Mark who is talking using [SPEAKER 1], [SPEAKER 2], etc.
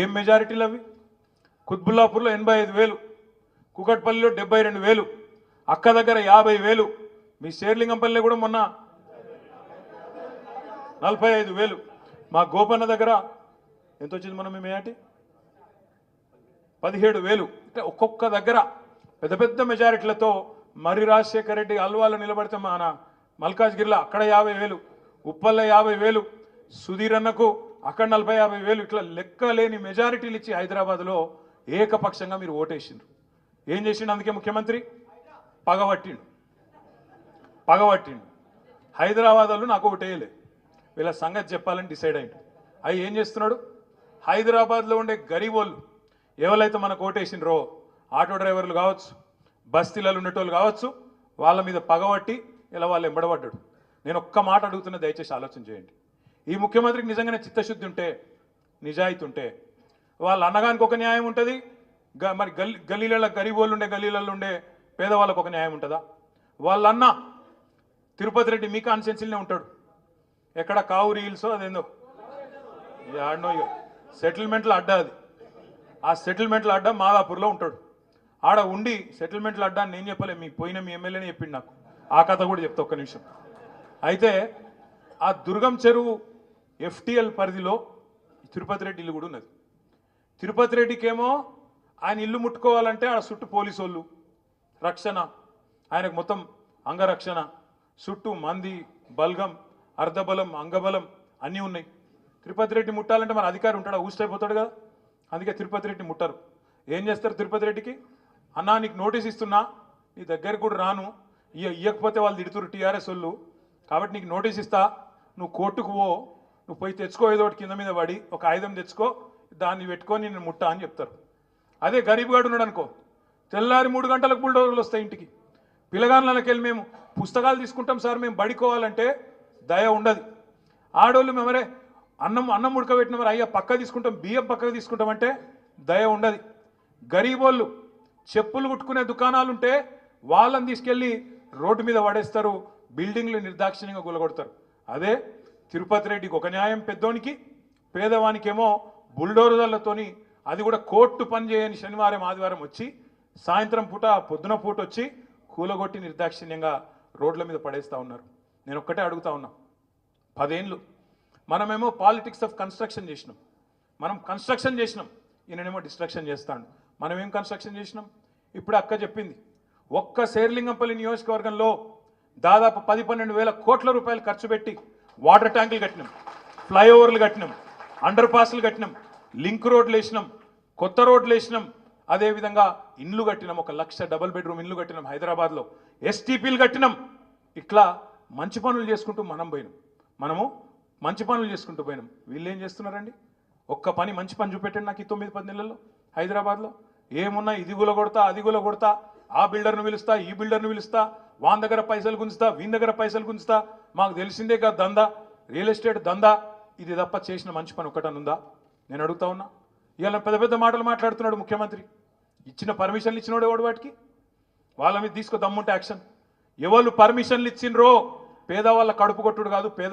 [SPEAKER 1] ఏం మెజారిటీలు అవి? కుత్బుల్లాపూర్లో ఎనభై ఐదు వేలు కుకట్పల్లిలో డెబ్బై రెండు వేలు అక్క దగ్గర యాభై వేలు మీ శేర్లింగంపల్లి కూడా మొన్న నలభై ఐదు వేలు. మా గోపన్న దగ్గర ఎంత వచ్చింది మనం మేటి పదిహేడు వేలు. అంటే ఒక్కొక్క దగ్గర పెద్ద పెద్ద మెజారిటీలతో మరి రాజశేఖర రెడ్డి అల్వాలో నిలబడితే మన మల్కాజ్గిరిలో అక్కడ యాభై వేలు ఉప్పల్లో యాభై వేలు సుధీరన్నకు అక్కడ నలభై యాభై వేలు ఇట్లా లెక్కలేని మెజారిటీలు ఇచ్చి హైదరాబాద్లో ఏకపక్షంగా మీరు ఓటేసిండ్రు. ఏం చేసిండు అందుకే ముఖ్యమంత్రి? పగబట్టిండు. పగబట్టిండు. హైదరాబాద్ వాళ్ళు నాకు ఓటేయలే వీళ్ళ సంగతి చెప్పాలని డిసైడ్ అయ్యిండు అవి ఏం చేస్తున్నాడు? హైదరాబాద్లో ఉండే గరీబోళ్ళు ఎవరైతే మనకు ఓటేసిండ్రో ఆటో డ్రైవర్లు కావచ్చు బస్తీలలో ఉండేటోళ్ళు కావచ్చు వాళ్ళ మీద పగబట్టి ఇలా వాళ్ళు ఎంబడబడ్డాడు. నేను ఒక్క మాట అడుగుతున్న దయచేసి ఆలోచన చేయండి. ఈ ముఖ్యమంత్రికి నిజంగానే చిత్తశుద్ధి ఉంటే నిజాయితీ ఉంటే వాళ్ళ అన్నగానికి ఒక న్యాయం ఉంటుంది గ- మరి గల్లీ గల్లీలలో గరీబోళ్ళు ఉండే గల్లీలలో ఉండే పేదవాళ్ళకు ఒక న్యాయం ఉంటుందా? వాళ్ళ అన్న తిరుపతి రెడ్డి మీ కాన్సెన్సీలోనే ఉంటాడు. ఎక్కడ కావురి హిల్స్ అదేందో. ఆడనో సెటిల్మెంట్ల అడ్డా అది. ఆ సెటిల్మెంట్ల అడ్డా మాదాపూర్లో ఉంటాడు. ఆడ ఉండి సెటిల్మెంట్ల అడ్డా నేను చెప్పలే మీ పోయిన మీ ఎమ్మెల్యేనే చెప్పిండు నాకు. ఆ కథ కూడా చెప్తా ఒక్క నిమిషం. అయితే ఆ దుర్గం చెరువు ఎఫ్టిఎల్ పరిధిలో తిరుపతి రెడ్డి ఇల్లు కూడా ఉన్నది. తిరుపతి రెడ్డికేమో ఆయన ఇల్లు ముట్టుకోవాలంటే ఆడ చుట్టూ పోలీసు వాళ్ళు రక్షణ ఆయనకు మొత్తం అంగరక్షణ చుట్టూ మంది బల్గం అర్ధబలం అంగబలం అన్నీ ఉన్నాయి. తిరుపతి రెడ్డి ముట్టాలంటే మన అధికారి ఉంటాడు? ఊసిపోతాడు కదా. అందుకే తిరుపతి రెడ్డి ముట్టరు. ఏం చేస్తారు తిరుపతి రెడ్డికి? అన్నా నీకు నోటీస్ ఇస్తున్నా నీ దగ్గరికి కూడా రాను. ఇయ్య ఇయ్యకపోతే వాళ్ళు తిడుతురు టీఆర్ఎస్ వాళ్ళు. కాబట్టి నీకు నోటీస్ ఇస్తా. నువ్వు కోర్టుకు పో. నువ్వు పోయి తెచ్చుకో ఏదో ఒకటి కింద మీద పడి ఒక ఆయుధం తెచ్చుకో దాన్ని పెట్టుకొని నేను ముట్టా అని చెప్తారు. అదే గరీబ్ గాడు ఉన్నాడు అనుకో తెల్లారి మూడు గంటలకు బుల్డోజర్లు వస్తాయి ఇంటికి. పిల్లగాళ్ళకి వెళ్ళి మేము పుస్తకాలు తీసుకుంటాం సార్ మేము బడికోవాలంటే దయ ఉండదు. ఆడోళ్ళు మేమరే అన్నం అన్నం ఉడకబెట్టిన మరి అయ్యా పక్క తీసుకుంటాం బియ్యం పక్కకు తీసుకుంటామంటే దయ ఉండదు. గరీబోళ్ళు చెప్పులు కుట్టుకునే దుకాణాలు ఉంటే వాళ్ళని తీసుకెళ్ళి రోడ్డు మీద పడేస్తారు బిల్డింగ్లు నిర్దాక్షిణ్యంగా గులగొడతారు. అదే తిరుపతి రెడ్డికి ఒక న్యాయం పెద్దోనికి పేదవానికేమో బుల్డోజర్లతోని అది కూడా కోర్టు పని చేయని శనివారం ఆదివారం వచ్చి సాయంత్రం పూట పొద్దున పూట వచ్చి కూలగొట్టి నిర్దాక్షిణ్యంగా రోడ్ల మీద పడేస్తా ఉన్నారు. నేను ఒక్కటే అడుగుతా ఉన్నా. పదేళ్ళు మనమేమో పాలిటిక్స్ ఆఫ్ కన్స్ట్రక్షన్ చేసినాం. మనం కన్స్ట్రక్షన్ చేసినాం. ఈయననేమో డిస్ట్రక్షన్ చేస్తాడు. మనం ఏం కన్స్ట్రక్షన్ చేసినాం? ఇప్పుడు అక్క చెప్పింది. ఒక్క శేర్లింగంపల్లి నియోజకవర్గంలో దాదాపు పది పన్నెండు వేల కోట్ల రూపాయలు ఖర్చు పెట్టి వాటర్ ట్యాంకులు కట్టినాం ఫ్లైఓవర్లు కట్టినాం అండర్ పాస్లు కట్టినాం లింక్ రోడ్లు వేసినాం కొత్త రోడ్లు వేసినాం. అదేవిధంగా ఇండ్లు కట్టినాం ఒక లక్ష డబల్ బెడ్రూమ్ ఇండ్లు కట్టినాం హైదరాబాద్లో. ఎస్టీపీలు కట్టినాం. ఇట్లా మంచి పనులు చేసుకుంటూ మనం పోయినాం. మనము మంచి పనులు చేసుకుంటూ పోయినాం. వీళ్ళు ఏం చేస్తున్నారండి? ఒక్క పని మంచి పని చూపెట్టండి నాకు ఈ తొమ్మిది పది నెలల్లో హైదరాబాద్లో. ఏమున్నా ఇది గుల కొడతా అది గుల కొడతా ఆ బిల్డర్ను పిలుస్తా ఈ బిల్డర్ను పిలుస్తా వాన్ దగ్గర పైసలు గుంజుతా వీని దగ్గర పైసలు గుంజుతా మాకు తెలిసిందే కదా దందా రియల్ ఎస్టేట్ దందా. ఇది తప్ప చేసిన మంచి పని ఒకటనుందా ఉందా? నేను అడుగుతా ఉన్నా. ఇవాళ పెద్ద పెద్ద మాటలు మాట్లాడుతున్నాడు ముఖ్యమంత్రి. ఇచ్చిన పర్మిషన్లు ఇచ్చినోడు ఎవడు వాటికి వాళ్ళ మీద తీసుకో దమ్ముంటే యాక్షన్. ఎవరు పర్మిషన్లు ఇచ్చిండ్రో పేదవాళ్ళ కడుపు కొట్టుడు కాదు పేద